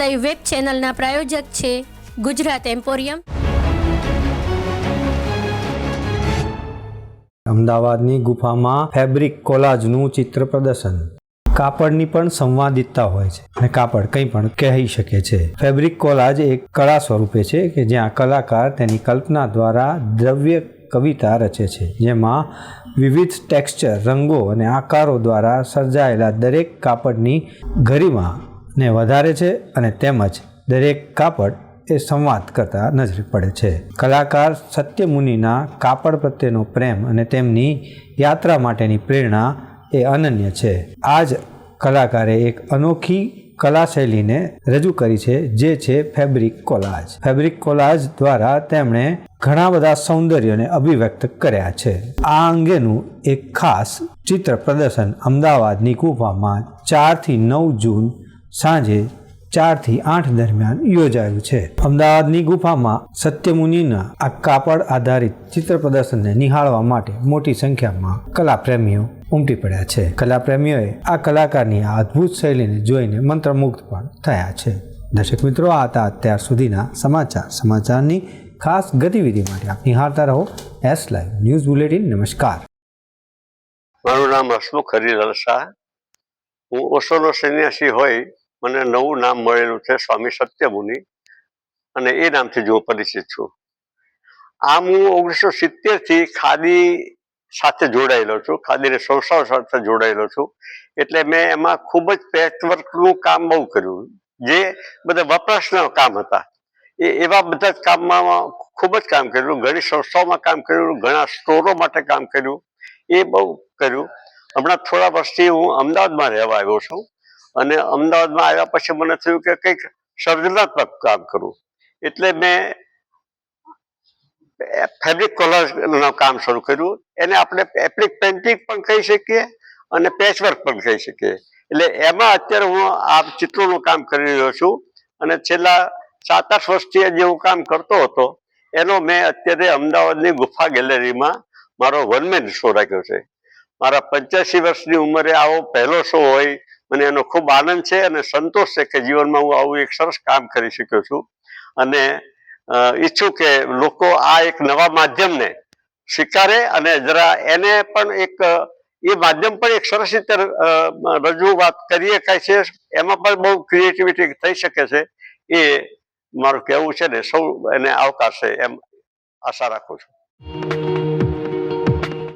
Live web ચેનલના પ્રાયોજક છે Gujarat emporium અમદાવાદની ગુફામાં ફેબ્રિક કોલાજનું ચિત્ર પ્રદર્શન. કાપડની પણ સંવાદિતતા હોય છે અને કાપડ કંઈ પણ કહી શકે છે. ફેબ્રિક કોલાજ એક કળા સ્વરૂપે છે કે જ્યાં કલાકાર તેની કલ્પના દ્વારા દ્રવ્ય કવિતા રચે છે. જેમાં વિવિધ ટેક્સચર, રંગો અને આકારો દ્વારા સર્જાયેલા દરેક કાપડની ગરિમા ને વધારે છે અને તેમજ દરેક કાપડ એ સંવાદ કરતા નજરે પડે છે. કલાકાર સત્યમુનિના કાપડ પ્રત્યેનો પ્રેમ અને તેમની યાત્રા માટેની પ્રેરણા એ અનન્ય છે. આ જ કલાકારે એક અનોખી કલા શૈલીને રજૂ કરી છે, જે છે ફેબ્રિક કોલાજ. ફેબ્રિક કોલાજ દ્વારા તેમણે ઘણા બધા સૌંદર્યને અભિવ્યક્ત કર્યા છે. આ અંગેનું એક ખાસ ચિત્ર પ્રદર્શન અમદાવાદની ગુફામાં ચારથી નવ જૂન સાંજે ચારથી આઠ દરમિયાન યોજાયું છે. અમદાવાદની ગુફામાં સત્યમુનિના આ કાપડ આધારિત ચિત્ર પ્રદર્શનને નિહાળવા માટે મોટી સંખ્યામાં કલાપ્રેમીઓ ઉમટી પડ્યા છે. કલાપ્રેમીઓએ આ કલાકારની આ અદ્ભુત શૈલીને જોઈને મંત્રમુગ્ધ પણ થયા છે. દર્શક મિત્રો, આ હતા અત્યાર સુધીના સમાચાર. સમાચારની ખાસ ગતિવિધિ માટે આપ નિહાળતા રહો. S live news bulletin. નમસ્કાર. મારું નામ હસમુખ હરિલાલ શાહ. હું ઓશોનો સંન્યાસી હોય મને નવું નામ મળેલું છે સ્વામી સત્યમુનિ, અને એ નામથી જો પરિચિત છું. આમ હું ઓગણીસો સિત્તેરથી ખાદી સાથે જોડાયેલો છું, ખાદીને સંસ્થાઓ સાથે જોડાયેલો છું, એટલે મેં એમાં ખૂબ જ પેચવર્કનું કામ બહુ કર્યું. જે બધા વપરાશના કામ હતા. એ એવા બધા જ કામમાં ખૂબ જ કામ કર્યું. ઘણી સંસ્થાઓમાં કામ કર્યું, ઘણા સ્ટોરો માટે કામ કર્યું. એ બહુ કર્યું. હમણાં થોડા વર્ષથી હું અમદાવાદમાં રહેવા આવ્યો છું. અને અમદાવાદમાં આવ્યા પછી મને થયું કે કંઈક સર્જનાત્મક કામ કરું. એટલે મેં ફેબ્રિક કોલરનું કામ શરૂ કર્યું. એને આપણે એપ્લિક પેન્ટિંગ પણ કહી શકીએ અને પેચવર્ક પણ કહી શકીએ. એટલે એમાં અત્યારે હું આ ચિત્રોનું કામ કરી રહ્યો છું અને છેલ્લા સાત આઠ વર્ષથી જે હું કામ કરતો હતો, એનો મેં અત્યારે અમદાવાદની ગુફા ગેલેરીમાં મારો વન મેન શો રાખ્યો છે. મારા પંચ્યાસી વર્ષની ઉંમરે આવો પહેલો શો હોય મને એનો ખૂબ આનંદ છે અને સંતોષ છે કે જીવનમાં હું આવું એક સરસ કામ કરી શક્યો છું. અને ઈચ્છું કે લોકો આ એક નવા માધ્યમને સ્વીકારે અને જરા એને પણ એક, એ માધ્યમ પણ એક સરસ રીતે રજૂઆત કરી શકાય છે, એમાં પણ બહુ ક્રિએટિવિટી થઈ શકે છે, એ મારું કહેવું છે ને, સૌ એને આવકારશે એમ આશા રાખું છું.